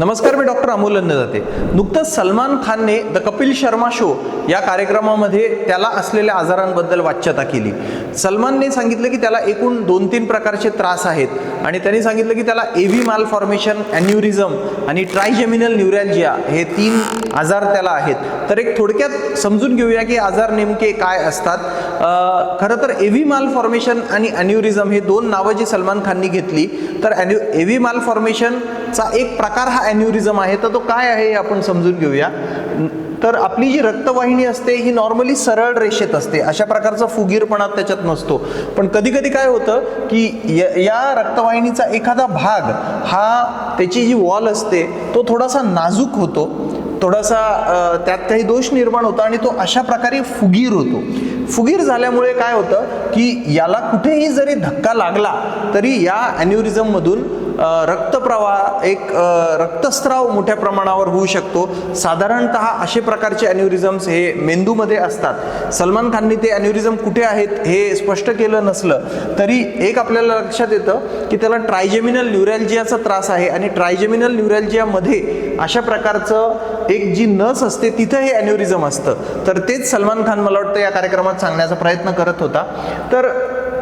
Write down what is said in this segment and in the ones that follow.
नमस्कार मी डॉक्टर अमोल जाते नुकतंच सलमान खानने द कपिल शर्मा शो या कार्यक्रमामध्ये त्याला असलेल्या आजारांबद्दल वाच्यता केली. सलमानने सांगितलं की त्याला एकूण दोन तीन प्रकारचे त्रास आहेत. आणि त्यांनी सांगितलं की त्याला एव्ही माल फॉर्मेशन अॅन्युरिझम आणि ट्रायजेमिनल न्यूरॅल्जिया हे तीन आजार त्याला आहेत. तर एक थोडक्यात समजून घेऊया की आजार नेमके काय असतात. खरं तर एव्ही माल फॉर्मेशन आणि अॅन्युरिझम हे दोन नावं जी सलमान खाननी घेतली तर अॅन्यु एव्ही माल फॉर्मेशनचा एक प्रकार हा अॅन्युरिझम आहे तर तो काय आहे हे आपण समजून घेऊया. तर आपली जी रक्तवाहिनी असते ही नॉर्मली सरळ रेषेत असते. अशा प्रकारचा फुगीरपणा त्याच्यात नसतो. पण कधी कधी काय होतं की या या रक्तवाहिनीचा एखादा भाग हा त्याची जी वॉल असते तो थोडासा नाजूक होतो. थोडासा त्यात काही दोष निर्माण होतो आणि तो अशा प्रकारे फुगीर होतो. फुगीर झाल्यामुळे काय होतं की याला कुठेही जरी धक्का लागला तरी या अॅन्युरिझममधून रक्तप्रवाह एक रक्तस्राव मोठ्या प्रमाणावर होऊ शकतो. साधारणत असे प्रकारचे अॅन्युरिझम्स हे मेंदूमध्ये असतात. सलमान खानने ते अॅन्युरिझम कुठे आहेत हे स्पष्ट केलं नसलं तरी एक आपल्याला लक्षात येतं की त्याला ट्रायजेमिनल न्युरॅल्जियाचा त्रास आहे आणि ट्रायजेमिनल न्युरॅल्जियामध्ये अशा प्रकारचं एक जी नस असते तिथं हे अॅन्युरिझम असतं. तर तेच सलमान खान मला वाटतं या कार्यक्रमात सांगण्याचा प्रयत्न करत होता. तर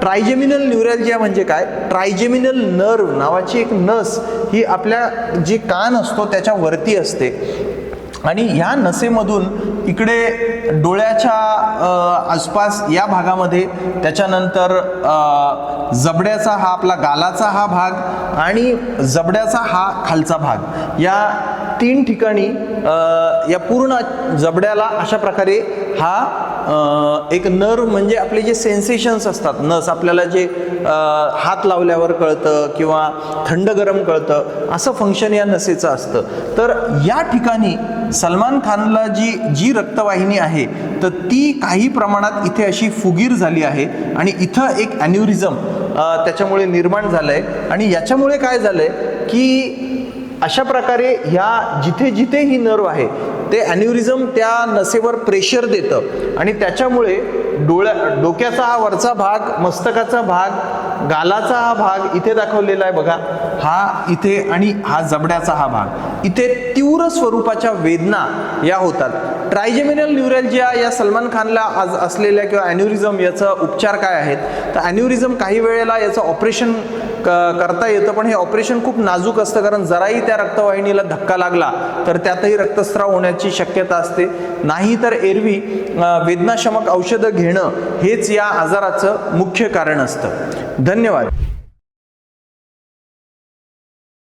ट्रायजेमिनल न्यूरॅल्जिया म्हणजे काय? ट्रायजेमिनल नर्व नावाची एक नस ही आपल्या जी कान असतो त्याच्या वरती असते. आणि ह्या नसेमधून इकडे डोळ्याच्या आसपास या भागामध्ये त्याच्यानंतर जबड्याचा हा आपला गालाचा हा भाग आणि जबड्याचा हा खालचा भाग. या तीन ठिकाणी या पूर्ण जबड्याला अशा प्रकारे हा एक नर्व म्हणजे आपले जे सेन्सेशन्स असतात. नस आपल्याला जे हात लावल्यावर कळतं किंवा थंड गरम कळतं असं फंक्शन या नसेचं असतं. तर या ठिकाणी सलमान खानला जी जी रक्तवाहिनी आहे तर ती काही प्रमाणात इथे अशी फुगीर झाली आहे आणि इथं एक ॲन्युरिझम त्याच्यामुळे निर्माण झालं आहे आणि याच्यामुळे काय झालं आहे की अशा प्रकारे ह्या जिथे जिथे ही नर्व आहे ते ॲन्युरिझम त्या नसेवर प्रेशर देतं. आणि त्याच्यामुळे डोळ्या डोक्याचा हा वरचा भाग मस्तकाचा भाग गालाचा हा भाग इथे दाखवलेला आहे बघा. हा इथे आणि हा जबड्याचा हा भाग. इथे तीव्र स्वरूपाच्या वेदना या होतात. ट्रायजेमिनल न्यूरॅल्जिया या सलमान खानला आज असलेल्या किंवा अॅन्युरिझम याचा उपचार काय आहेत? तर अॅन्युरिझम काही वेळेला याचं ऑपरेशन क करता येतं पण हे ऑपरेशन खूप नाजूक असतं कारण जराही त्या रक्तवाहिनीला धक्का लागला तर त्यातही रक्तस्राव होण्याची शक्यता असते. नाही तर एरवी वेदनाशमक औषधं घेणं हेच या आजाराचं मुख्य कारण असतं. धन्यवाद.